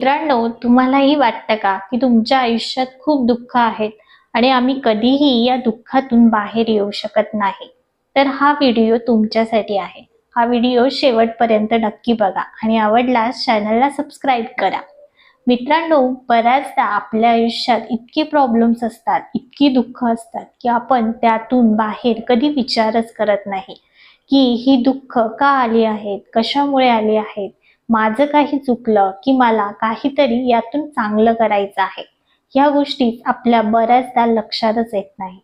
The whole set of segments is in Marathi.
मित्रांनो तुम्हालाही वाटतं का की तुमच्या आयुष्यात खूप दुःख आहेत आणि आम्ही कधीही या दुःखातून बाहेर येऊ शकत नाही? तर हा व्हिडिओ तुमच्यासाठी आहे. हा व्हिडिओ शेवटपर्यंत नक्की बघा आणि आवडल्यास चॅनलला सबस्क्राईब करा. मित्रांनो बऱ्याचदा आपल्या आयुष्यात इतके प्रॉब्लेम्स असतात इतकी दुःख असतात की आपण त्यातून बाहेर कधी विचारच करत नाही की ही दुःख का आली आहेत कशामुळे आली आहेत माझं काही चुकलं की मला काहीतरी यातून चांगलं करायचं आहे. या गोष्टी आपल्या बऱ्याचदा लक्षातच येत नाही.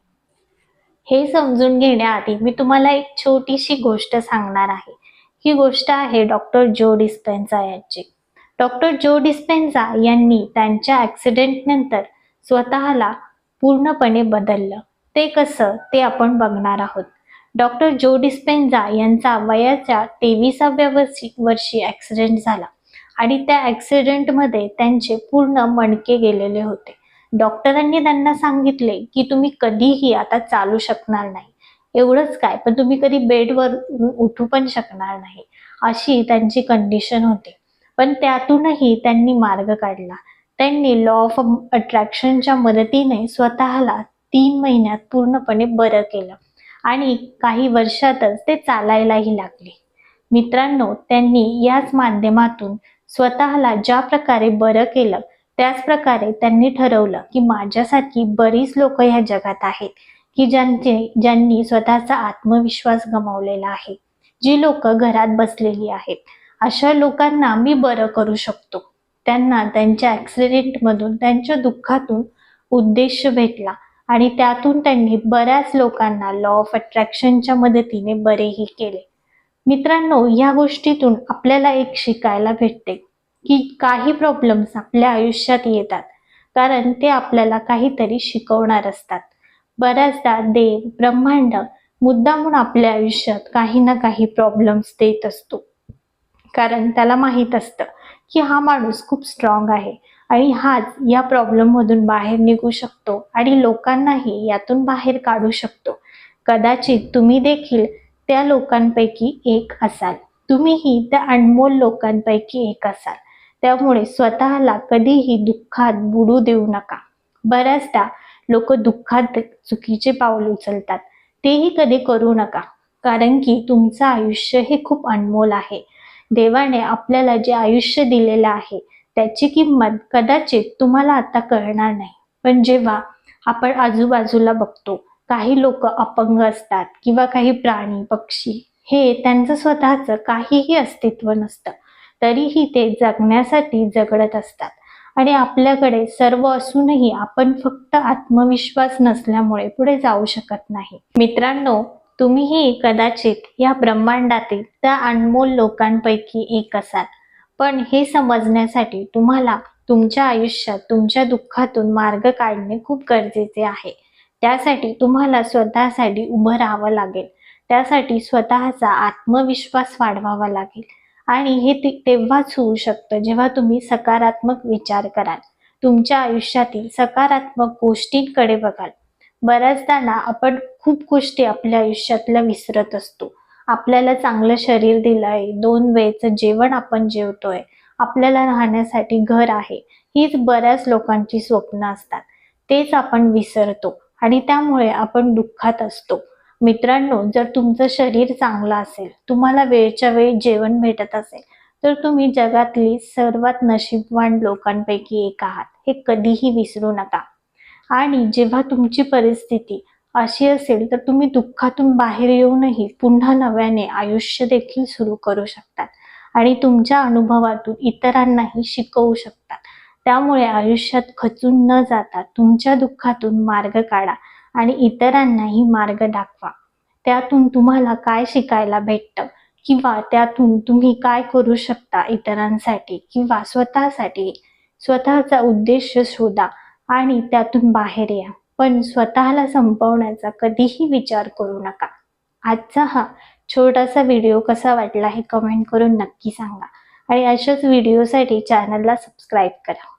हे समजून घेण्याआधी मी तुम्हाला एक छोटीशी गोष्ट सांगणार आहे. ही गोष्ट आहे डॉक्टर जो डिस्पेन्झा यांची. डॉक्टर जो डिस्पेन्झा यांनी त्यांच्या ऍक्सिडेंट नंतर स्वतःला पूर्णपणे बदललं. ते कसं ते आपण बघणार आहोत. डॉक्टर जो डिस्पेन्झा यांचा वयाच्या तेविसाव्या वर्षी वर्षी ॲक्सिडेंट झाला. आणि त्या ॲक्सिडेंटमध्ये त्यांचे पूर्ण मणके गेलेले होते. डॉक्टरांनी त्यांना सांगितले की तुम्ही कधीही आता चालू शकणार नाही. एवढंच काय पण तुम्ही कधी बेडवर उठू पण शकणार नाही. अशी त्यांची कंडिशन होती. पण त्यातूनही त्यांनी मार्ग काढला. त्यांनी लॉ ऑफ अट्रॅक्शनच्या मदतीने स्वतःला तीन महिन्यात पूर्णपणे बरं केलं. आणि काही वर्षातच ते चालायलाही लागले. मित्रांनो त्यांनी याच माध्यमातून स्वतःला ज्या प्रकारे बरं केलं त्याच प्रकारे त्यांनी ठरवलं की माझ्यासारखी बरीच लोक ह्या जगात आहेत की ज्यांचे ज्यांनी स्वतःचा आत्मविश्वास गमावलेला आहे. जी लोक घरात बसलेली आहेत अशा लोकांना मी बरं करू शकतो. त्यांना त्यांच्या ॲक्सिडेंटमधून त्यांच्या दुःखातून उद्देश भेटला. आणि त्यातून त्यांनी बऱ्याच लोकांना लॉ ऑफ अट्रॅक्शनच्या मदतीने बरेही केले. मित्रांनो या गोष्टीतून आपल्याला एक शिकायला भेटते की काही प्रॉब्लेम्स आपल्या आयुष्यात येतात कारण ते आपल्याला काहीतरी शिकवणार असतात. बऱ्याचदा देव ब्रह्मांड मुद्दामून आपल्या आयुष्यात काही ना काही प्रॉब्लेम्स देत असतो. कारण त्याला माहीत असतं. की हा माणूस खूप स्ट्रॉंग आहे. आणि हाच या प्रॉब्लेममधून बाहेर निघू शकतो आणि लोकांनाही यातून बाहेर काढू शकतो. कदाचित तुम्ही देखील त्या लोकांपैकी एक असाल. तुम्हीही त्या अनमोल लोकांपैकी एक असाल. त्यामुळे स्वतःला कधीही दुःखात बुडू देऊ नका. बऱ्याचदा लोक दुःखात चुकीचे पाऊल उचलतात. तेही कधी करू नका. कारण की तुमचं आयुष्य हे खूप अनमोल आहे. देवाने आपल्याला जे आयुष्य दिलेलं आहे त्याची किंमत कदाचित तुम्हाला आता कळणार नाही. पण जेव्हा आपण आजूबाजूला बघतो काही लोक अपंग असतात किंवा काही प्राणी पक्षी हे त्यांचं स्वतःचं काहीही अस्तित्व नसतं. तरीही ते जगण्यासाठी जगडत असतात. आणि आपल्याकडे सर्व असूनही आपण फक्त आत्मविश्वास नसल्यामुळे पुढे जाऊ शकत नाही. मित्रांनो तुम्हीही कदाचित या ब्रह्मांडातील त्या अनमोल लोकांपैकी एक असाल. पण हे समजण्यासाठी तुम्हाला तुमच्या आयुष्यात तुमच्या दुःखातून मार्ग काढणे खूप गरजेचे आहे. त्यासाठी तुम्हाला स्वतःसाठी उभं राहावं लागेल. त्यासाठी स्वतःचा आत्मविश्वास वाढवावा लागेल. आणि हे तेव्हाच होऊ शकतं जेव्हा तुम्ही सकारात्मक विचार कराल. तुमच्या आयुष्यातील सकारात्मक गोष्टींकडे बघाल. बऱ्याचदा ना आपण खूप गोष्टी आपल्या आयुष्यातल्या विसरत असतो. आपल्याला चांगलं शरीर दिलंय दोन वेळचं जेवण आपण जेवतोय आपल्याला राहण्यासाठी घर आहे हीच बऱ्याच लोकांची स्वप्न असतात. तेच आपण विसरतो आणि त्यामुळे आपण दुःखात असतो. मित्रांनो जर तुमचं शरीर चांगलं असेल तुम्हाला वेळच्या वेळी जेवण भेटत असेल तर तुम्ही जगातली सर्वात नशीबवान लोकांपैकी एक आहात. हे कधीही विसरू नका. आणि जेव्हा तुमची परिस्थिती अशी असेल तर तुम्ही दुःखातून बाहेर येऊनही पुन्हा नव्याने आयुष्य देखील सुरू करू शकतात आणि तुमच्या अनुभवातून इतरांनाही शिकवू शकतात. त्यामुळे आयुष्यात खचून न जाता तुमच्या दुःखातून मार्ग काढा आणि इतरांनाही मार्ग दाखवा. त्यातून तुम्हाला काय शिकायला भेटतं किंवा त्यातून तुम्ही काय करू शकता इतरांसाठी किंवा स्वतःसाठी? स्वतःचा उद्देश शोधा आणि त्यातून बाहेर या. पण स्वतःला संपवण्याचा कधीही विचार करू नका. आजचा हा छोटासा व्हिडिओ कसा वाटला हे कमेंट करून नक्की सांगा. आणि अशाच व्हिडिओसाठी चॅनलला सबस्क्राईब करा.